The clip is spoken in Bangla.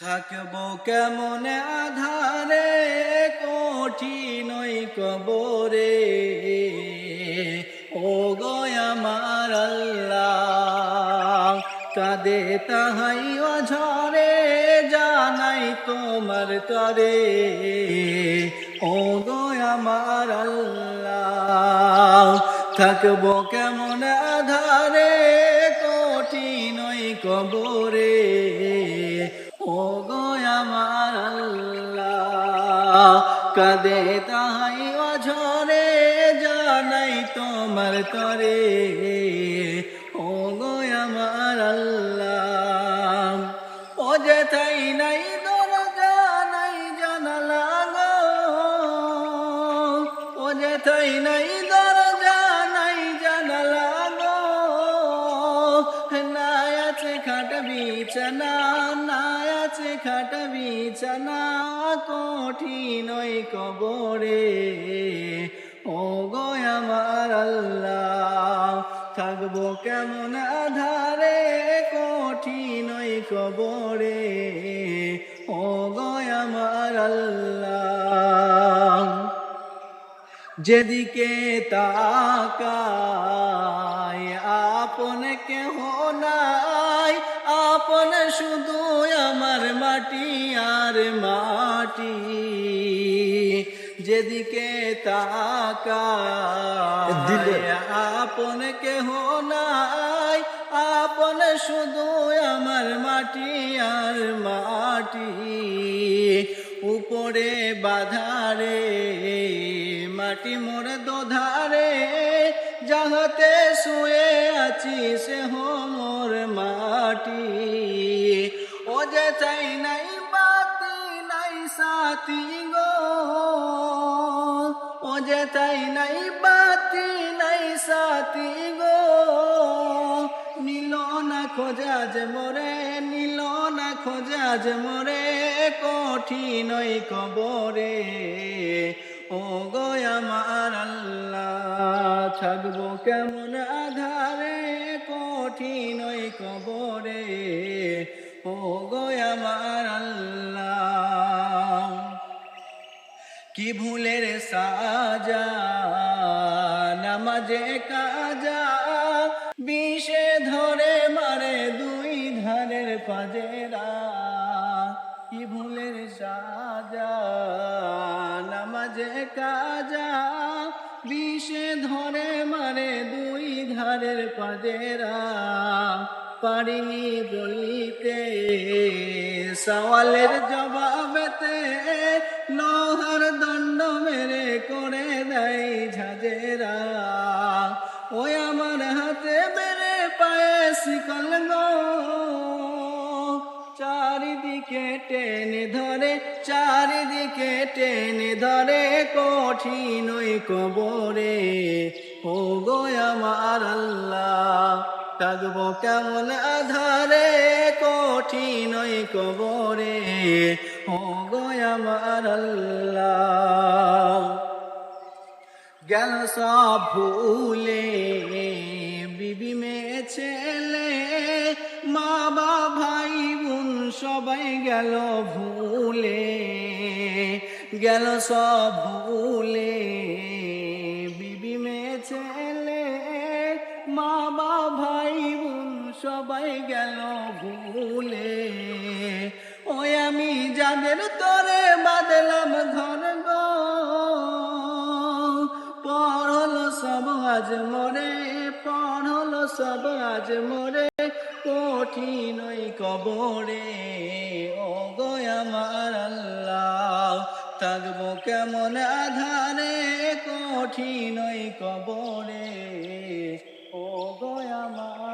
থাকব কেমন আধারে? কঠিন কবরে। ও আমার আল্লাহ, কাদে তাহাই অঝরে, জানাই তোমার তরে। ও আমার আল্লাহ, থাকব কেমন আধারে? কঠিন কবরে। কাদে তাহাই অঝরে, জানাই তোমার তরে। ও গো আমার আল্লাহ, ও যে তাই নাই দরজা জানালা গো। ও যে তাই নাই বিছানা, নাই আছে খাট বিছানা, কঠিন কবরে। ও গো আমার আল্লাহ, থাকব কেমন আধারে, কঠিন কবরে। ও গো আমার আল্লাহ, যেদিকে তাকাই, আপন কেহ নাই আপন শুধু আমার মাটি আর মাটি। যেদিকে তাকাই আপন কেহ নাই। আপন শুধু আমার মাটি আর মাটি। উপরে বাধারে মাটি মোর দোধারে। যাহাতে শুয়ে আছি সে মোর মাটি। ও যে চাই নাই বাতি, নাই সাথী গো। ও যে চাই নাই বাতি, নাই সাথী গো। নীল না খোঁজা যে মোরে, নীল না খোঁজা যে মোরে কঠিন ওই কবরে। ও আমার আল্লাহ থাকব কেমন আধারে? কঠিন ওই কবরে। ও আমার আল্লাহ, কি ভুলের সাজা? নামাজে কাজা? বিষে ধরে মারে দুই ধারের পাজেরা কি ভুলের নামাজে কাজা, বিষে ধরে মারে দুই ধারের পাজেরা পারিনি বলিতে সওয়ালের জবাবেতে লোহার দণ্ড মেরে করে দেয় ঝাঁঝেরা ওই আমার হাতে বেড়ে পায়ে শিকল গো। চারিদিকে টেনে ধরে, চারিদিকে টেনে ধরে কঠিন কবরে। ও গো আমার আল্লাহ, থাকব কেমন আধারে কঠিন কবরে। ও গো আমার আল্লাহ, গেল সব ভুলে গেল ভুলে, গেল সব ভুলে। বিবি মেয়ে, ছেলে মা বা ভাই বোন সবাই গেল ভুলে। ওই আমি যাদের তরে বাদলাম ঘর পড়ল সব আজ মরে, পড়ল সব আজ মরে। কঠিন ওই কবরে। ও আমার আল্লাহ থাকব কেমন আধারে? কঠিন ওই কবরে। ও আমার